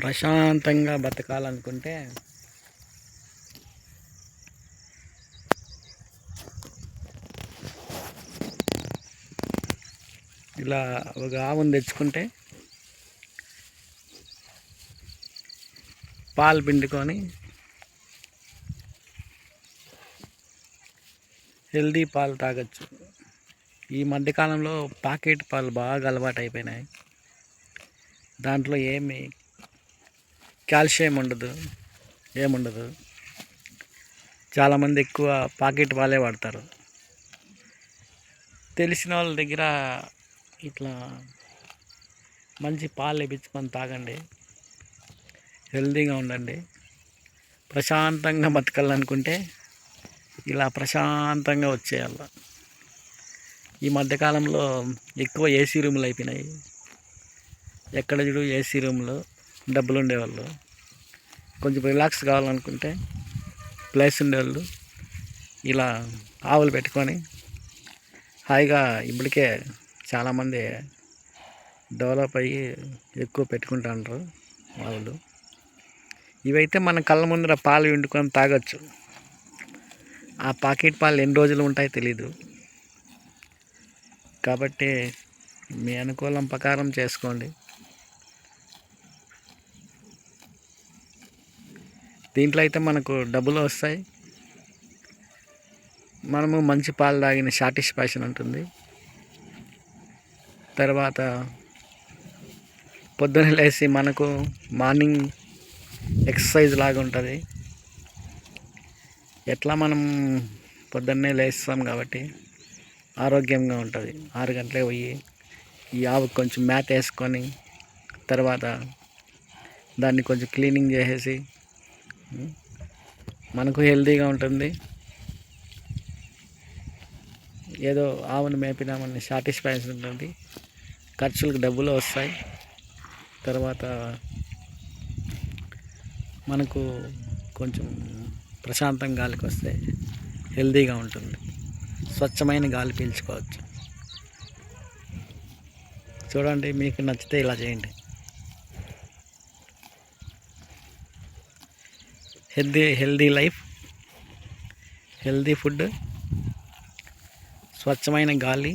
ప్రశాంతంగా బతకాలనుకుంటే ఇలా ఒక ఆవును తెచ్చుకుంటే పాలు పిండుకొని హెల్దీ పాలు తాగొచ్చు. ఈ మధ్యకాలంలో ప్యాకెట్ పాలు బాగా అలవాటు అయిపోయినాయి దాంట్లో ఏమి కాల్షియం ఉండదు ఏముండదు చాలామంది ఎక్కువ పాకెట్ పాలే వాడతారు. తెలిసిన వాళ్ళ దగ్గర ఇట్లా మంచి పాలు ఇప్పించుకొని తాగండి. హెల్తీగా ఉండండి. ప్రశాంతంగా బతకాలనుకుంటే ఇలా ప్రశాంతంగా వచ్చేయాల. ఈ మధ్యకాలంలో ఎక్కువ ఏసీ రూములు అయిపోయినాయి. ఎక్కడ చూడు ఏసీ రూములు. డబ్బులు ఉండేవాళ్ళు కొంచెం రిలాక్స్ కావాలనుకుంటే ప్లేస్ ఉండేవాళ్ళు. ఇలా ఆవులు పెట్టుకొని హాయిగా ఇప్పటికే చాలామంది డెవలప్ అయ్యి ఎక్కువ పెట్టుకుంటారు ఆవులు. ఇవైతే మన కళ్ళ ముందర పాలు వండుకొని తాగొచ్చు. ఆ పాకెట్ పాలు ఎన్ని రోజులు ఉంటాయో తెలీదు. కాబట్టి మీ అనుకూలం ప్రకారం చేసుకోండి. దీంట్లో అయితే మనకు డబ్బులు వస్తాయి. మనము మంచి పాలు తాగిన సాటిస్ఫాక్షన్ ఉంటుంది. తర్వాత పొద్దున లేచి మనకు మార్నింగ్ ఎక్సర్సైజ్ లాగా ఉంటుంది. ఎట్లా మనం పొద్దున్నే లేస్తాం కాబట్టి ఆరోగ్యంగా ఉంటుంది. ఆరు గంటలే పోయి ఈ ఆవుకు కొంచెం మ్యాట్ వేసుకొని తర్వాత దాన్ని కొంచెం క్లీనింగ్ చేసేసి మనకు హెల్తీగా ఉంటుంది. ఏదో ఆవును మేపినామని సాటిస్ఫాక్షన్ ఉంటుంది. ఖర్చులకు డబ్బులు వస్తాయి. తర్వాత మనకు కొంచెం ప్రశాంతం గాలికి వస్తే హెల్తీగా ఉంటుంది. స్వచ్ఛమైన గాలి పీల్చుకోవచ్చు. చూడండి మీకు నచ్చితే ఇలా చేయండి. Healthy healthy life healthy food స్వచ్ఛమైన గాలి